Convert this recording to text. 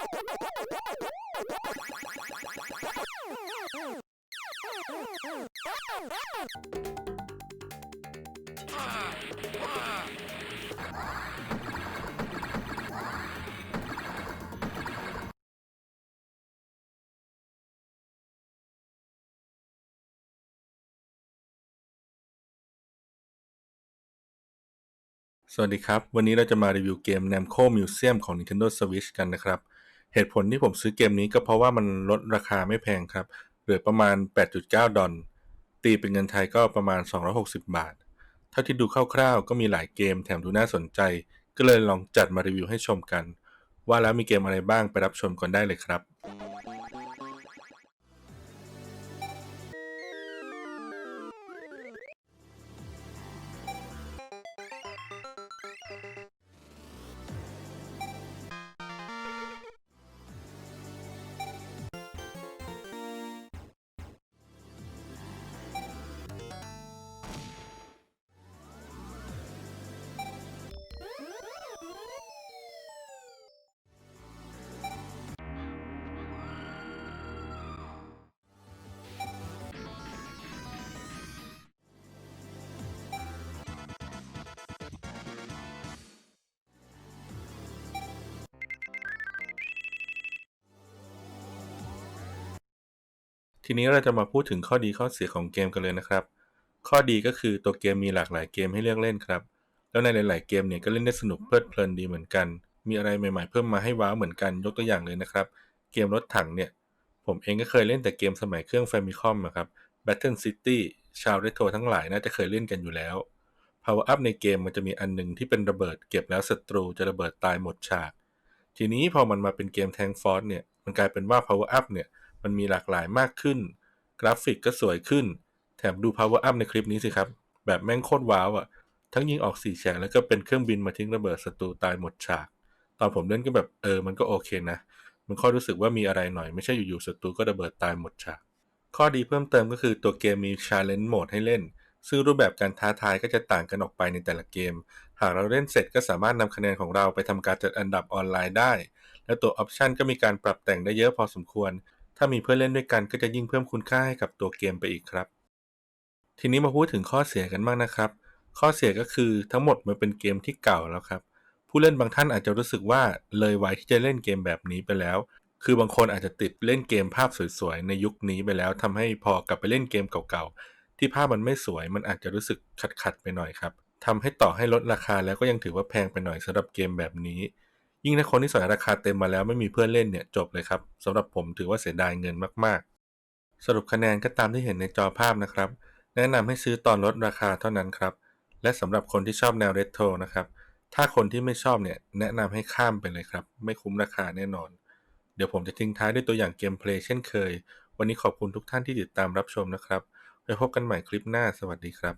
สวัสดีครับ วันนี้เราจะมารีวิวเกม Namco Museum ของ Nintendo Switch กันนะครับ เหตุผลที่ผมซื้อเกมนี้ก็เพราะว่ามันลดราคาไม่แพงครับ เหลือประมาณ 8.9 ดอลตีเป็นเงินไทยก็ประมาณ 260 บาท เท่าที่ดูคร่าวๆ ก็มีหลายเกมแถมดูน่าสนใจ ก็เลยลองจัดมารีวิวให้ชมกัน ว่าแล้วมีเกมอะไรบ้างไปรับชมกันได้เลยครับ ทีนี้เราจะมาพูดถึงข้อดีข้อเสียของเกมกันเลยนะครับ ข้อดีก็คือตัวเกมมีหลากหลายเกมให้เลือกเล่นครับ แล้วในหลาย ๆ เกมเนี่ยก็เล่นได้สนุกเพลิดเพลินดีเหมือนกัน มีอะไรใหม่ ๆ เพิ่มมาให้ว้าวเหมือนกัน ยกตัวอย่างเลยนะครับ เกมรถถังเนี่ย ผมเองก็เคยเล่นแต่เกมสมัยเครื่อง Famicom นะครับ Battle City ชาวเรโทรทั้งหลายน่าจะเคยเล่นกันอยู่แล้ว Power Up ในเกมมันจะมีอันหนึงที่เป็นระเบิดเก็บแล้วศัตรูจะระเบิดตายหมดฉาก ทีนี้พอมันมาเป็นเกมแทงฟอร์เนี่ย มันกลายเป็นว่า Power Up เนี่ย มันมีหลากหลายมากขึ้น กราฟิกก็สวยขึ้น แถมดู Power Up ในคลิปนี้สิครับ แบบแม่งโคตรว้าวอะ่ะ ทั้งยิงออกสี่แฉกแล้วก็เป็นเครื่องบินมาทิ้งระเบิดศัตรูตายหมดฉาก ตอนผมเล่นก็แบบเออมันก็โอเคนะ มันค่อยรู้สึกว่ามีอะไรหน่อยไม่ใช่อยู่ๆศัตรูก็ระเบิดตายหมดฉาก ข้อดีเพิ่มเติมก็คือตัวเกมมี Challenge Mode ให้เล่นซึ่งรูปแบบการท้าทายก็จะต่างกันออกไปในแต่ละเกม หากเราเล่นเสร็จก็สามารถนำคะแนนของเราไปทำการจัดอันดับออนไลน์ได้ และตัวออปชันก็มีการปรับแต่งได้เยอะพอสมควร ถ้ามีเพื่อนเล่นด้วยกันก็จะยิ่งเพิ่มคุณค่าให้กับตัวเกมไปอีกครับ ทีนี้มาพูดถึงข้อเสียกันบ้างนะครับ ข้อเสียก็คือทั้งหมดมันเป็นเกมที่เก่าแล้วครับ ผู้เล่นบางท่านอาจจะรู้สึกว่าเลยวัยที่จะเล่นเกมแบบนี้ไปแล้ว คือบางคนอาจจะติดเล่นเกมภาพสวยๆในยุคนี้ไปแล้วทำให้พอกลับไปเล่นเกมเก่าๆที่ภาพมันไม่สวยมันอาจจะรู้สึกขัดๆไปหน่อยครับทำให้ต่อให้ลดราคาแล้วก็ยังถือว่าแพงไปหน่อยสำหรับเกมแบบนี้ ยิ่งถ้าคนที่สอยราคาเต็มมาแล้วไม่มีเพื่อนเล่นเนี่ยจบเลยครับสำหรับผมถือว่าเสียดายเงินมากๆ สรุปคะแนนก็ตามที่เห็นในจอภาพนะครับ แนะนำให้ซื้อตอนลดราคาเท่านั้นครับ และสำหรับคนที่ชอบแนวเรโทรนะครับ ถ้าคนที่ไม่ชอบเนี่ยแนะนำให้ข้ามไปเลยครับ ไม่คุ้มราคาแน่นอน เดี๋ยวผมจะทิ้งท้ายด้วยตัวอย่างเกมเพลย์เช่นเคย วันนี้ขอบคุณทุกท่านที่ติดตามรับชมนะครับไว้พบกันใหม่คลิปหน้าสวัสดีครับ